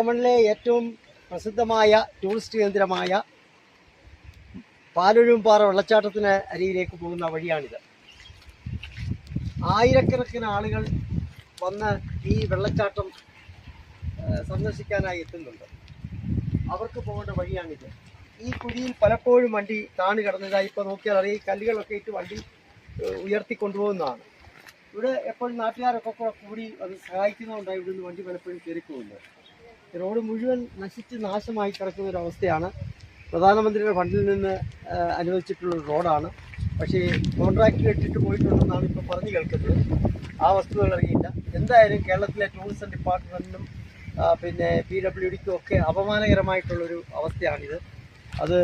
വാഗമണിലെ ഏറ്റവും പ്രസിദ്ധമായ ടൂറിസ്റ്റ് കേന്ദ്രമായ പാലൊഴുമ്പാറ വെള്ളച്ചാട്ടത്തിന് അരിയിലേക്ക് പോകുന്ന വഴിയാണിത്. ആയിരക്കണക്കിന് ആളുകൾ വന്ന് ഈ വെള്ളച്ചാട്ടം സന്ദർശിക്കാനായി എത്തുന്നുണ്ട്. അവർക്ക് പോകേണ്ട വഴിയാണിത്. ഈ കുഴിയിൽ പലപ്പോഴും വണ്ടി താണു കിടന്നതായി ഇപ്പോൾ നോക്കിയാൽ അറിയാം. കല്ലുകളൊക്കെ ഇട്ട് വണ്ടി ഉയർത്തിക്കൊണ്ടുപോകുന്നതാണ്. ഉയർത്തി കൊണ്ടുപോകുന്നതാണ് ഇവിടെ എപ്പോഴും നാട്ടുകാരൊക്കെ കൂടി അത് സഹായിക്കുന്നതുകൊണ്ടാണ് ഇവിടുന്ന് വണ്ടി പലപ്പോഴും കയറി പോകുന്നത് ഈ റോഡ് മുഴുവൻ നശിച്ച് നാശമായി കിടക്കുന്ന ഒരു അവസ്ഥയാണ്. പ്രധാനമന്ത്രിയുടെ ഫണ്ടിൽ നിന്ന് അനുവദിച്ചിട്ടുള്ള റോഡാണ്. പക്ഷേ കോൺട്രാക്ട് കെട്ടിട്ട് പോയിട്ടുണ്ടെന്നാണ് ഇപ്പോൾ പറഞ്ഞു കേൾക്കുന്നത്. ആ വസ്തുതകൾ അറിയില്ല. എന്തായാലും കേരളത്തിലെ ടൂറിസം ഡിപ്പാർട്ട്മെന്റിനും പിന്നെ പി ഡബ്ല്യു ഡിക്കും ഒക്കെ അപമാനകരമായിട്ടുള്ളൊരു അവസ്ഥയാണിത്. അത്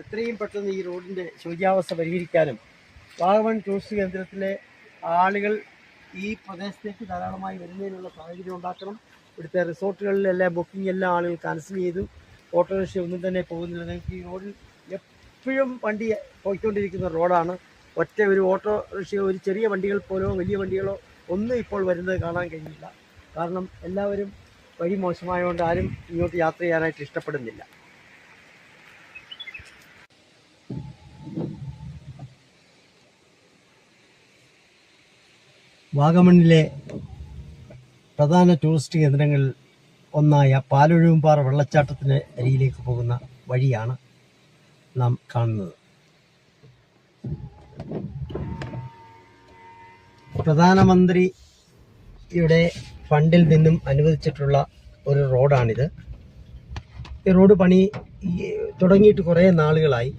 എത്രയും പെട്ടെന്ന് ഈ റോഡിന്റെ ശൂചിയാവസ്ഥ പരിഹരിക്കാനും വാഗമൺ ടൂറിസ്റ്റ് കേന്ദ്രത്തിലെ ആളുകൾ ഈ പ്രദേശത്തേക്ക് ധാരാളമായി വരുന്നതിനുള്ള സാഹചര്യം ഉണ്ടാക്കണം. ഇവിടുത്തെ റിസോർട്ടുകളിലെല്ലാം ബുക്കിംഗ് എല്ലാ ആളുകൾ ക്യാൻസൽ ചെയ്തു. ഓട്ടോറിക്ഷ ഒന്നും തന്നെ പോകുന്നില്ല. ഞങ്ങൾക്ക് ഈ റോഡിൽ എപ്പോഴും വണ്ടി പോയിക്കൊണ്ടിരിക്കുന്ന റോഡാണ് ഒറ്റ ഒരു ഓട്ടോറിക്ഷയോ ഒരു ചെറിയ വണ്ടികൾ പോലോ വലിയ വണ്ടികളോ ഒന്നും ഇപ്പോൾ വരുന്നത് കാണാൻ കഴിയില്ല കാരണം എല്ലാവരും വഴി മോശമായതുകൊണ്ട് ആരും ഇങ്ങോട്ട് യാത്ര ചെയ്യാനായിട്ട് ഇഷ്ടപ്പെടുന്നില്ല. വാഗമണിലെ പ്രധാന ടൂറിസ്റ്റ് കേന്ദ്രങ്ങളിൽ ഒന്നായ പാലൊഴുമ്പാറ വെള്ളച്ചാട്ടത്തിന് അരിയിലേക്ക് പോകുന്ന വഴിയാണ് നാം കാണുന്നത്. പ്രധാനമന്ത്രിയുടെ ഫണ്ടിൽ നിന്നും അനുവദിച്ചിട്ടുള്ള ഒരു റോഡാണിത്. ഈ റോഡ് പണി തുടങ്ങിയിട്ട് കുറേ നാളുകളായി.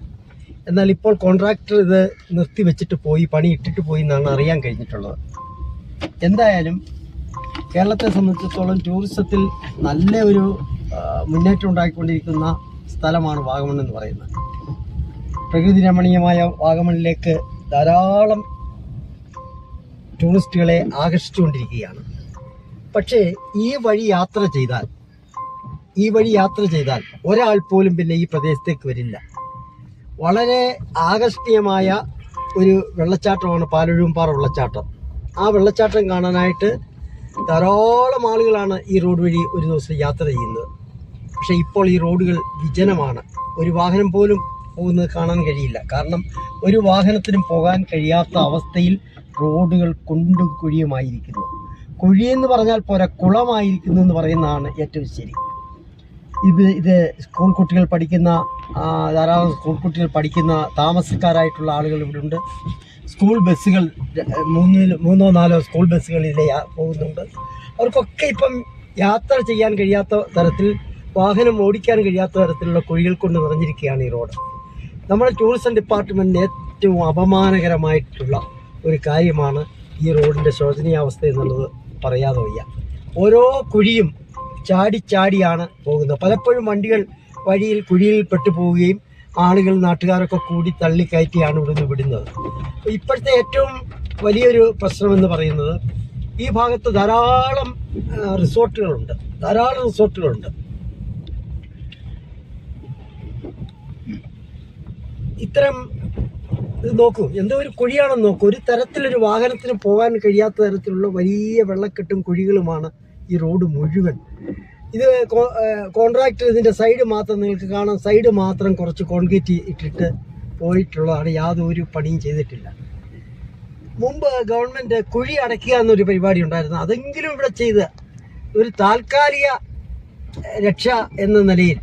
എന്നാൽ ഇപ്പോൾ കോൺട്രാക്ടർ ഇത് നിർത്തി വെച്ചിട്ട് പോയി പണി ഇട്ടിട്ട് പോയി എന്നാണ് അറിയാൻ കഴിഞ്ഞിട്ടുള്ളത്. എന്തായാലും കേരളത്തെ സംബന്ധിച്ചിടത്തോളം ടൂറിസത്തിൽ നല്ല ഒരു മുന്നേറ്റം ഉണ്ടാക്കിക്കൊണ്ടിരിക്കുന്ന സ്ഥലമാണ് വാഗമൺ എന്ന് പറയുന്നത്. പ്രകൃതി രമണീയമായ വാഗമണിലേക്ക് ധാരാളം ടൂറിസ്റ്റുകളെ ആകർഷിച്ചുകൊണ്ടിരിക്കുകയാണ്. പക്ഷേ ഈ വഴി യാത്ര ചെയ്താൽ ഈ വഴി യാത്ര ചെയ്താൽ ഒരാൾ പോലും പിന്നെ ഈ പ്രദേശത്തേക്ക് വരില്ല. വളരെ ആകർഷണീയമായ ഒരു വെള്ളച്ചാട്ടമാണ് പാലൊഴുമ്പാറ വെള്ളച്ചാട്ടം. ആ വെള്ളച്ചാട്ടം കാണാനായിട്ട് ധാരാളം ആളുകളാണ് ഈ റോഡ് വഴി ഒരു ദിവസം യാത്ര ചെയ്യുന്നത്. പക്ഷേ ഇപ്പോൾ ഈ റോഡുകൾ വിജനമാണ്. ഒരു വാഹനം പോലും പോകുന്നത് കാണാൻ കഴിയില്ല. കാരണം ഒരു വാഹനത്തിനും പോകാൻ കഴിയാത്ത അവസ്ഥയിൽ റോഡുകൾ കൊണ്ടും കുഴിയുമായിരിക്കുന്നു. കുഴിയെന്ന് പറഞ്ഞാൽ പോരാ കുളമായിരിക്കുന്നു എന്ന് പറയുന്നതാണ് ഏറ്റവും ശരി. ഇത് ഇത് സ്കൂൾ കുട്ടികൾ പഠിക്കുന്ന ധാരാളം സ്കൂൾ കുട്ടികൾ പഠിക്കുന്ന താമസക്കാരായിട്ടുള്ള ആളുകൾ ഇവിടെ ഉണ്ട്. സ്കൂൾ ബസ്സുകൾ മൂന്നിൽ മൂന്നോ നാലോ സ്കൂൾ ബസ്സുകൾ പോകുന്നുണ്ട്. അവർക്കൊക്കെ ഇപ്പം യാത്ര ചെയ്യാൻ കഴിയാത്ത തരത്തിൽ വാഹനം ഓടിക്കാൻ കഴിയാത്ത തരത്തിലുള്ള കുഴികൾ കൊണ്ട് നിറഞ്ഞിരിക്കുകയാണ് ഈ റോഡ്. നമ്മുടെ ടൂറിസം ഡിപ്പാർട്ട്മെന്റിന് ഏറ്റവും അപമാനകരമായിട്ടുള്ള ഒരു കാര്യമാണ് ഈ റോഡിന്റെ ശോചനീയാവസ്ഥ എന്നുള്ളത് പറയാതെ വയ്യ. ഓരോ കുഴിയും ചാടി ചാടിയാണ് പോകുന്നത്. പലപ്പോഴും വണ്ടികൾ വഴിയിൽ കുഴിയിൽ പെട്ടു പോവുകയും ആളുകൾ നാട്ടുകാരൊക്കെ കൂടി തള്ളിക്കയറ്റിയാണ് ഇവിടുന്ന് വിടുന്നത്. ഇപ്പോഴത്തെ ഏറ്റവും വലിയൊരു പ്രശ്നമെന്ന് പറയുന്നത് ഈ ഭാഗത്ത് ധാരാളം റിസോർട്ടുകളുണ്ട്. ധാരാളം റിസോർട്ടുകളുണ്ട്. ഇത്തരം ഇത് നോക്കൂ. എന്തോ ഒരു കുഴിയാണെന്ന് നോക്കൂ. ഒരു തരത്തിലൊരു വാഹനത്തിന് പോകാൻ കഴിയാത്ത തരത്തിലുള്ള വലിയ വെള്ളക്കെട്ടും കുഴികളുമാണ് ഈ റോഡ് മുഴുവൻ. ഇത് കോൺട്രാക്ടർ ഇതിന്റെ സൈഡ് മാത്രം നിങ്ങൾക്ക് കാണാം. സൈഡ് മാത്രം കുറച്ച് കോൺക്രീറ്റ് ഇട്ടിട്ട് പോയിട്ടുള്ളതാണ്. യാതൊരു പണിയും ചെയ്തിട്ടില്ല. മുമ്പ് ഗവൺമെന്റ് കുഴി അടയ്ക്കുക എന്നൊരു പരിപാടി ഉണ്ടായിരുന്നു. അതെങ്കിലും ഇവിടെ ചെയ്ത് ഒരു താൽക്കാലിക രക്ഷ എന്ന നിലയിൽ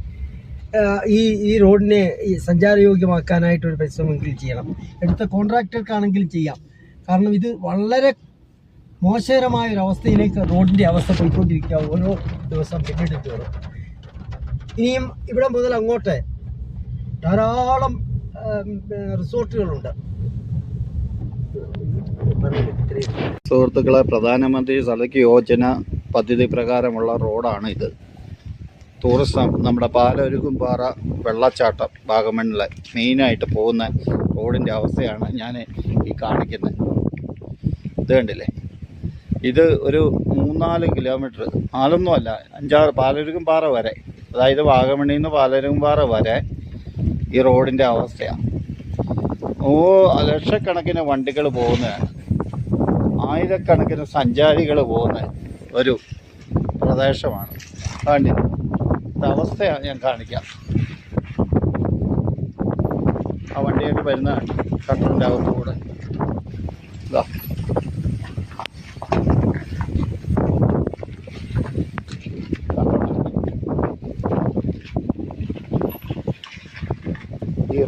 ഈ ഈ റോഡിനെ ഈ സഞ്ചാരയോഗ്യമാക്കാനായിട്ടൊരു പരിശ്രമമെങ്കിലും ചെയ്യണം. എടുത്ത കോൺട്രാക്ടർക്കാണെങ്കിലും ചെയ്യാം. കാരണം ഇത് വളരെ മോശകരമായ ഒരു അവസ്ഥയിലേക്ക് റോഡിന്റെ അവസ്ഥ പോയിക്കൊണ്ടിരിക്കുക ഓരോ ദിവസം പിന്നീട് തോറും ഇനിയും ഇവിടെ മുതൽ അങ്ങോട്ട് ധാരാളം റിസോർട്ടുകളുണ്ട്. സുഹൃത്തുക്കളെ പ്രധാനമന്ത്രി സടക്ക് യോജന പദ്ധതി പ്രകാരമുള്ള റോഡാണ് ഇത്. ടൂറിസം നമ്മുടെ പാലൊരുക്കുംപാറ വെള്ളച്ചാട്ടം വാഗമണ്ണിലെ മെയിനായിട്ട് പോകുന്ന റോഡിന്റെ അവസ്ഥയാണ് ഞാൻ ഈ കാണിക്കുന്നത്. ഇത് കണ്ടില്ലേ? ഇത് ഒരു മൂന്നാൽ കിലോമീറ്റർ നാലൊന്നുമല്ല അഞ്ചാറ് പാലരുകും പാലൊരുക്കുംപാറ വരെ. അതായത് വാഗമണ്ണിൽ നിന്ന് പാലൊരുക്കുംപാറ വരെ ഈ റോഡിന്റെ അവസ്ഥയാണ് ഓ ലക്ഷക്കണക്കിന് വണ്ടികൾ പോകുന്നതാണ് ആയിരക്കണക്കിന് സഞ്ചാരികൾ പോകുന്ന ഒരു പ്രദേശമാണ്. കാണ്ടി അവസ്ഥയാണ് ഞാൻ കാണിക്കാം. ആ വണ്ടിയൊക്കെ വരുന്ന കട്ടറിന്റെ അകത്തൂടെ. ഇതാ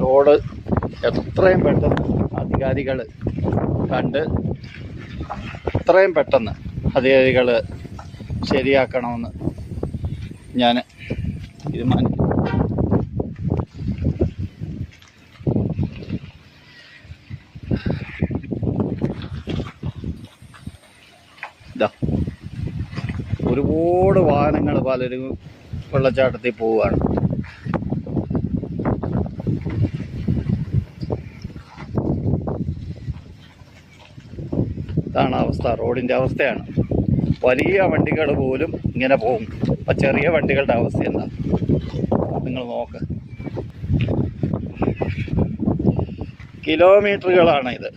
റോഡ് എത്രയും പെട്ടെന്ന് അധികാരികൾ കണ്ട് എത്രയും പെട്ടെന്ന് അധികാരികൾ ശരിയാക്കണമെന്ന് ഞാൻ തീരുമാനിക്കുന്നു. ഒരുപാട് വാഹനങ്ങൾ പലരും വെള്ളച്ചാട്ടത്തിൽ പോവുകയാണ്. ഇതാണ് അവസ്ഥ. റോഡിന്റെ അവസ്ഥയാണ്. വലിയ വണ്ടികൾ പോലും ഇങ്ങനെ പോകും. അപ്പം ചെറിയ വണ്ടികളുടെ അവസ്ഥ എന്താ? നിങ്ങൾ നോക്ക്. കിലോമീറ്ററുകളാണ് ഇത്.